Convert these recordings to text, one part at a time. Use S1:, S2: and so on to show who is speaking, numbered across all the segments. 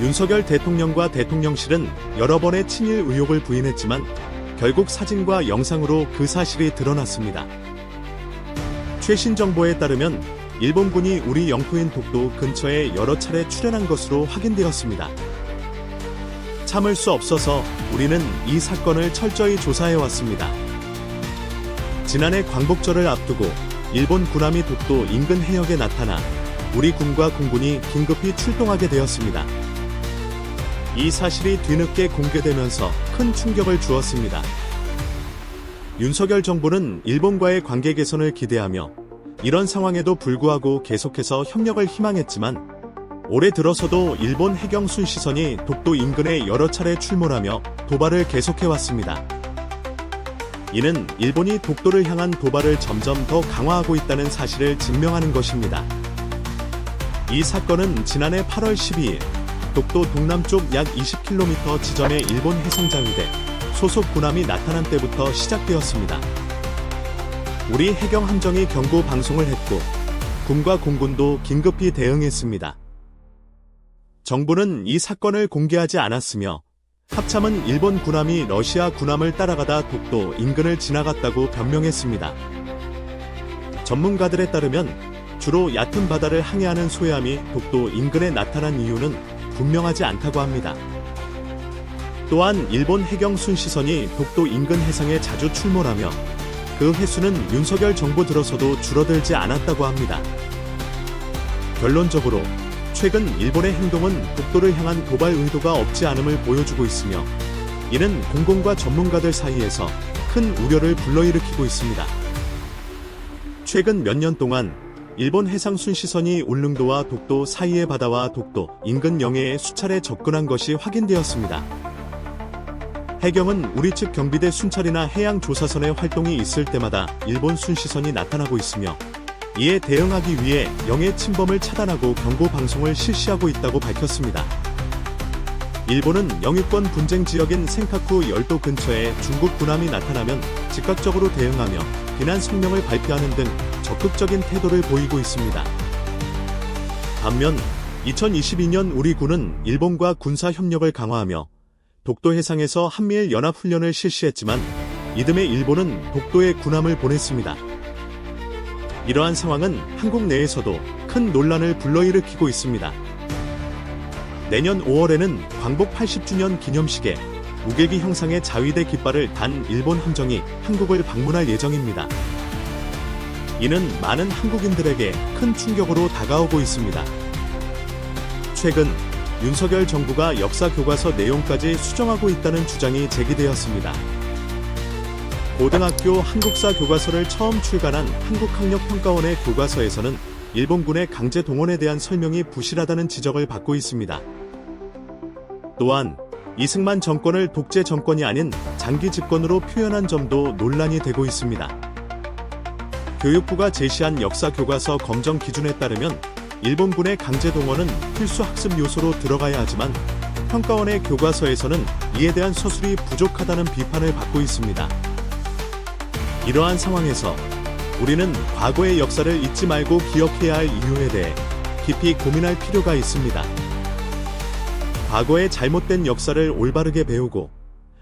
S1: 윤석열 대통령과 대통령실은 여러 번의 친일 의혹을 부인했지만 결국 사진과 영상으로 그 사실이 드러났습니다. 최신 정보에 따르면 일본군이 우리 영토인 독도 근처에 여러 차례 출현한 것으로 확인되었습니다. 참을 수 없어서 우리는 이 사건을 철저히 조사해 왔습니다. 지난해 광복절을 앞두고 일본 군함이 독도 인근 해역에 나타나 우리 군과 공군이 긴급히 출동하게 되었습니다. 이 사실이 뒤늦게 공개되면서 큰 충격을 주었습니다. 윤석열 정부는 일본과의 관계 개선을 기대하며 이런 상황에도 불구하고 계속해서 협력을 희망했지만 올해 들어서도 일본 해경 순 시선이 독도 인근에 여러 차례 출몰하며 도발을 계속해왔습니다. 이는 일본이 독도를 향한 도발을 점점 더 강화하고 있다는 사실을 증명하는 것입니다. 이 사건은 지난해 8월 12일 독도 동남쪽 약 20km 지점에 일본 해상자위대 소속 군함이 나타난 때부터 시작되었습니다. 우리 해경 함정이 경고 방송을 했고 군과 공군도 긴급히 대응했습니다. 정부는 이 사건을 공개하지 않았으며 합참은 일본 군함이 러시아 군함을 따라가다 독도 인근을 지나갔다고 변명했습니다. 전문가들에 따르면 주로 얕은 바다를 항해하는 소해함이 독도 인근에 나타난 이유는 분명하지 않다고 합니다. 또한 일본 해경 순 시선이 독도 인근 해상에 자주 출몰하며 그 횟수는 윤석열 정부 들어서도 줄어들지 않았다고 합니다. 결론적으로 최근 일본의 행동은 독도를 향한 도발 의도가 없지 않음을 보여주고 있으며 이는 공공과 전문가들 사이에서 큰 우려를 불러일으키고 있습니다. 최근 몇 년 동안 일본 해상 순 시선이 울릉도와 독도 사이의 바다와 독도 인근 영해에 수차례 접근한 것이 확인되었습니다. 해경은 우리 측 경비대 순찰이나 해양 조사선의 활동이 있을 때마다 일본 순시선이 나타나고 있으며 이에 대응하기 위해 영해 침범을 차단하고 경고 방송을 실시하고 있다고 밝혔습니다. 일본은 영유권 분쟁 지역인 센카쿠 열도 근처에 중국 군함이 나타나면 즉각적으로 대응하며 비난 성명을 발표하는 등 적극적인 태도를 보이고 있습니다. 반면 2022년 우리 군은 일본과 군사 협력을 강화하며 독도 해상에서 한미일 연합 훈련을 실시했지만 이듬해 일본은 독도에 군함을 보냈습니다. 이러한 상황은 한국 내에서도 큰 논란을 불러일으키고 있습니다. 내년 5월에는 광복 80주년 기념식에 무길기 형상의 자위대 깃발을 단 일본 함정이 한국을 방문할 예정입니다. 이는 많은 한국인들에게 큰 충격으로 다가오고 있습니다. 최근 윤석열 정부가 역사 교과서 내용까지 수정하고 있다는 주장이 제기되었습니다. 고등학교 한국사 교과서를 처음 출간한 한국학력평가원의 교과서에서는 일본군의 강제 동원에 대한 설명이 부실하다는 지적을 받고 있습니다. 또한 이승만 정권을 독재 정권이 아닌 장기 집권으로 표현한 점도 논란이 되고 있습니다. 교육부가 제시한 역사 교과서 검정 기준에 따르면 일본군의 강제 동원은 필수 학습 요소로 들어가야 하지만 평가원의 교과서에서는 이에 대한 서술이 부족하다는 비판을 받고 있습니다. 이러한 상황에서 우리는 과거의 역사를 잊지 말고 기억해야 할 이유에 대해 깊이 고민할 필요가 있습니다. 과거의 잘못된 역사를 올바르게 배우고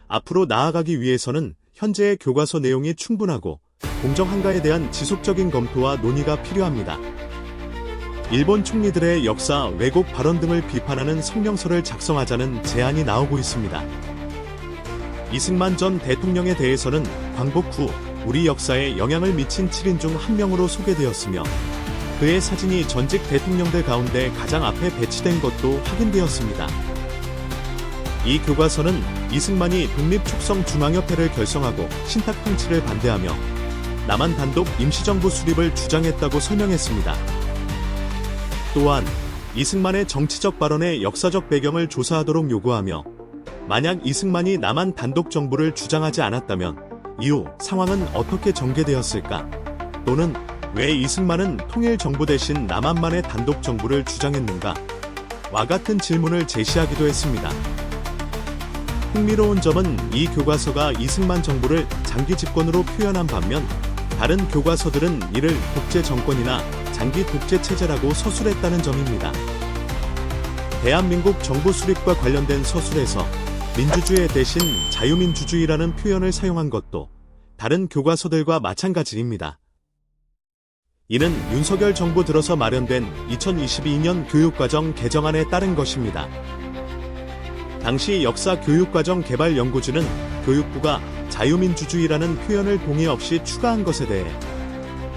S1: 앞으로 나아가기 위해서는 현재의 교과서 내용이 충분하고 공정 한가에 대한 지속적인 검토와 논의가 필요합니다. 일본 총리들의 역사 왜곡 발언 등을 비판하는 성명서를 작성하자는 제안이 나오고 있습니다. 이승만 전 대통령에 대해서는 광복 후 우리 역사에 영향을 미친 7인 중 한 명으로 소개되었으며 그의 사진이 전직 대통령들 가운데 가장 앞에 배치된 것도 확인되었습니다. 이 교과서는 이승만이 독립축성중앙협회를 결성하고 신탁 통치를 반대하며 남한 단독 임시정부 수립을 주장했다고 설명했습니다. 또한 이승만의 정치적 발언의 역사적 배경을 조사하도록 요구하며 만약 이승만이 남한 단독 정부를 주장하지 않았다면 이후 상황은 어떻게 전개되었을까? 또는 왜 이승만은 통일 정부 대신 남한만의 단독 정부를 주장했는가? 와 같은 질문을 제시하기도 했습니다. 흥미로운 점은 이 교과서가 이승만 정부를 장기 집권으로 표현한 반면 다른 교과서들은 이를 독재 정권이나 장기 독재 체제라고 서술했다는 점입니다. 대한민국 정부 수립과 관련된 서술에서 민주주의 대신 자유민주주의라는 표현을 사용한 것도 다른 교과서들과 마찬가지입니다. 이는 윤석열 정부 들어서 마련된 2022년 교육과정 개정안에 따른 것입니다. 당시 역사 교육과정 개발 연구진은 교육부가 자유민주주의라는 표현을 동의 없이 추가한 것에 대해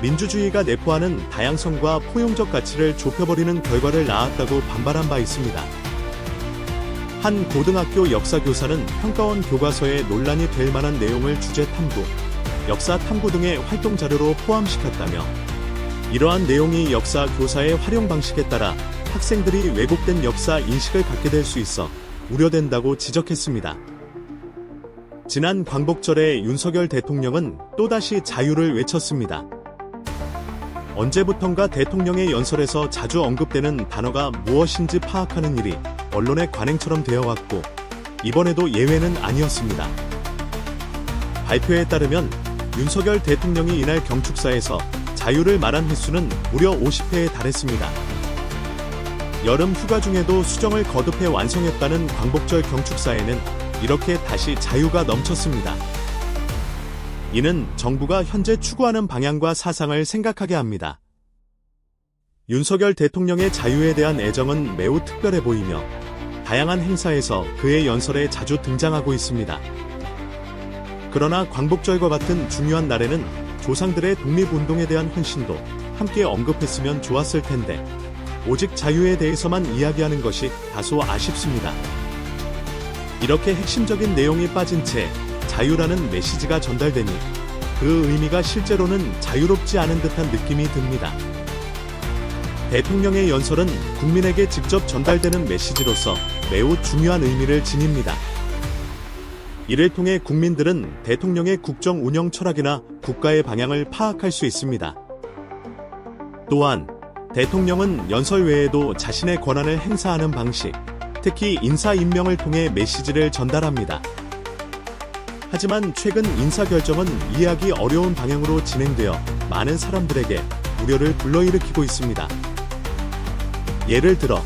S1: 민주주의가 내포하는 다양성과 포용적 가치를 좁혀버리는 결과를 낳았다고 반발한 바 있습니다. 한 고등학교 역사교사는 평가원 교과서에 논란이 될 만한 내용을 주제 탐구, 역사 탐구 등의 활동 자료로 포함시켰다며 이러한 내용이 역사 교사의 활용 방식에 따라 학생들이 왜곡된 역사 인식을 갖게 될 수 있어 우려된다고 지적했습니다. 지난 광복절에 윤석열 대통령은 또다시 자유를 외쳤습니다. 언제부턴가 대통령의 연설에서 자주 언급되는 단어가 무엇인지 파악하는 일이 언론의 관행처럼 되어왔고 이번에도 예외는 아니었습니다. 발표에 따르면 윤석열 대통령이 이날 경축사에서 자유를 말한 횟수는 무려 50회에 달했습니다. 여름 휴가 중에도 수정을 거듭해 완성했다는 광복절 경축사에는 이렇게 다시 자유가 넘쳤습니다. 이는 정부가 현재 추구하는 방향과 사상을 생각하게 합니다. 윤석열 대통령의 자유에 대한 애정은 매우 특별해 보이며 다양한 행사에서 그의 연설에 자주 등장하고 있습니다. 그러나 광복절과 같은 중요한 날에는 조상들의 독립운동에 대한 헌신도 함께 언급했으면 좋았을 텐데 오직 자유에 대해서만 이야기하는 것이 다소 아쉽습니다. 이렇게 핵심적인 내용이 빠진 채 자유라는 메시지가 전달되니 그 의미가 실제로는 자유롭지 않은 듯한 느낌이 듭니다. 대통령의 연설은 국민에게 직접 전달되는 메시지로서 매우 중요한 의미를 지닙니다. 이를 통해 국민들은 대통령의 국정 운영 철학이나 국가의 방향을 파악할 수 있습니다. 또한 대통령은 연설 외에도 자신의 권한을 행사하는 방식, 특히 인사 임명을 통해 메시지를 전달합니다. 하지만 최근 인사 결정은 이해하기 어려운 방향으로 진행되어 많은 사람들에게 우려를 불러일으키고 있습니다. 예를 들어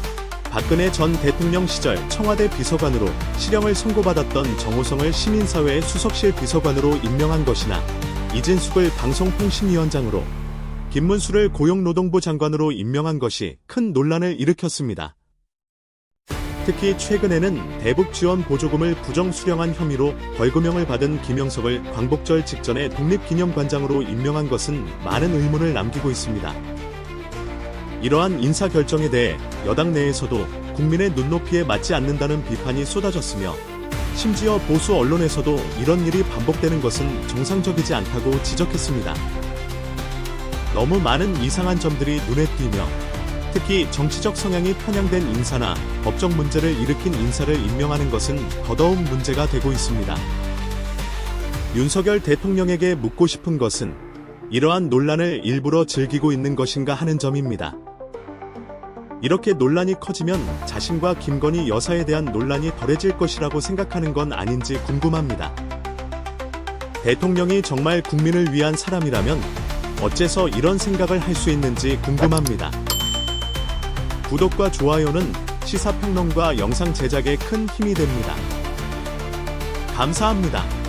S1: 박근혜 전 대통령 시절 청와대 비서관으로 실형을 선고받았던 정호성을 시민사회 수석실 비서관으로 임명한 것이나 이진숙을 방송통신위원장으로 김문수를 고용노동부 장관으로 임명한 것이 큰 논란을 일으켰습니다. 특히 최근에는 대북 지원 보조금을 부정 수령한 혐의로 벌금형을 받은 김영석을 광복절 직전에 독립기념관장으로 임명한 것은 많은 의문을 남기고 있습니다. 이러한 인사 결정에 대해 여당 내에서도 국민의 눈높이에 맞지 않는다는 비판이 쏟아졌으며 심지어 보수 언론에서도 이런 일이 반복되는 것은 정상적이지 않다고 지적했습니다. 너무 많은 이상한 점들이 눈에 띄며 특히 정치적 성향이 편향된 인사나 법적 문제를 일으킨 인사를 임명하는 것은 더더욱 문제가 되고 있습니다. 윤석열 대통령에게 묻고 싶은 것은 이러한 논란을 일부러 즐기고 있는 것인가 하는 점입니다. 이렇게 논란이 커지면 자신과 김건희 여사에 대한 논란이 덜해질 것이라고 생각하는 건 아닌지 궁금합니다. 대통령이 정말 국민을 위한 사람이라면 어째서 이런 생각을 할 수 있는지 궁금합니다. 구독과 좋아요는 시사평론과 영상 제작에 큰 힘이 됩니다. 감사합니다.